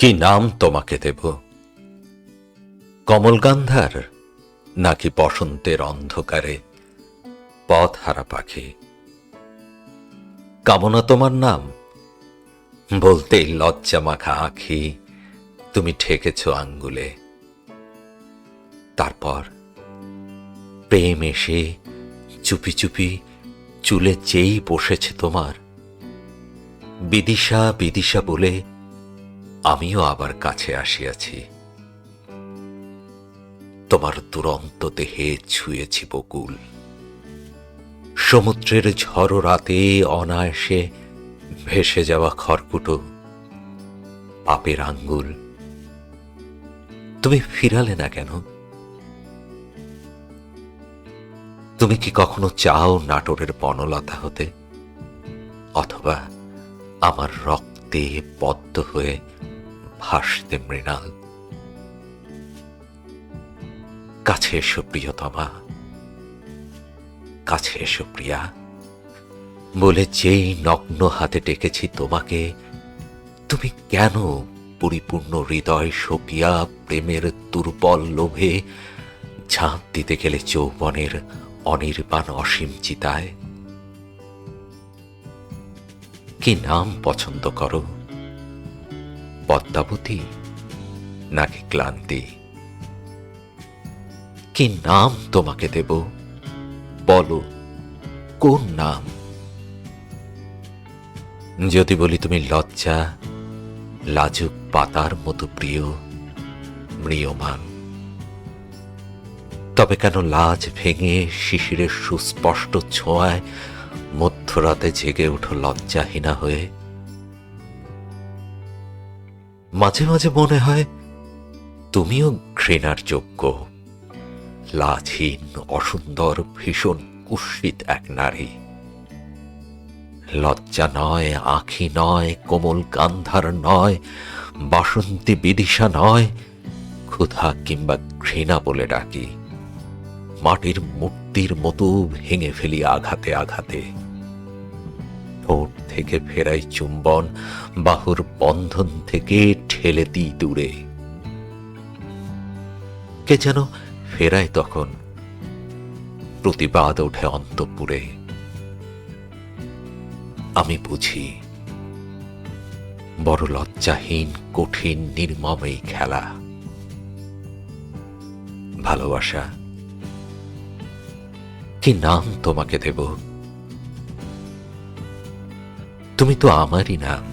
কি নাম তোমাকে দেব? কমলগান্ধার নাকি বসন্তের অন্ধকারে পথ হারা পাখি? কামনা তোমার নাম? বলতেই লজ্জা মাখা আঁখি তুমি ঠেকেছ আঙ্গুলে। তারপর প্রেম এসে চুপি চুপি চুলে চেয়েই বসেছে তোমার। বিদিশা বিদিশা বলে আমিও আবার কাছে আসিয়াছি। তোমার দুরন্ত দেহে ছুঁয়েছি বকুল। সমুদ্রের ঝড় রাতে অনায়াসে ভেসে যাওয়া খড়কুটো, পাপের আঙ্গুল। তুমি ফিরালে না কেন? তুমি কি কখনো চাও নাটোরের বনলতা হতে? অথবা আমার রক্তে পদ্ম হয়ে ভাসতে মৃণাল। কাছে এসো প্রিয়তমা। কাছে এসো প্রিয়া। বলে যেই নগ্ন হাতে ডেকেছি তোমাকে, তুমি কেন পরিপূর্ণ হৃদয় সকিয়া প্রেমের দুর্বল লোভে ঝাঁপ দিতে গেলে যৌবনের অনির্বাণ অসীম চিতায়? কি নাম পছন্দ করো? পদ্মাবতী, নাকি ক্লান্তি? কি নাম তোমাকে দেব? বলো, কোন নাম? যদি বলি তুমি লজ্জা, লাজুক পাতার মতো প্রিয় মৃয়মান তবে কেন লাজ ভেঙে শিশিরের সুস্পষ্ট ছোঁয়ায় মধ্যরাতে জেগে উঠো লজ্জাহীনা হয়ে? মাঝে মাঝে মনে হয় তুমিও ঘৃণার যোগ্য। লাজহীন, অসুন্দর, ভীষণ, কুৎসিত এক নারী। লজ্জা নয়, আখি নয়, কোমল গান্ধার নয়, বাসন্তী বিদিশা নয়, ক্ষুধা কিংবা ঘৃণা বলে ডাকি। মাটির মূর্তির মতো ভেঙে ফেলি আঘাতে আঘাতে। ঠোঁট থেকে ফেরাই চুম্বন, বাহুর বন্ধন থেকে ঠেলে দিই দূরে। কে যেন ফেরায় তখন প্রতিবাদ ওঠে অন্তপুরে। আমি বুঝি, বড় লজ্জাহীন, কঠিন, নির্মম এই খেলা। ভালোবাসা, কি নাম তোমাকে দেব? তুমি তো আমারই নাম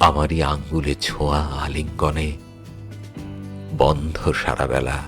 আমারই আঙ্গুলে ছোঁয়া আলিঙ্গনে বন্ধ সারা বেলা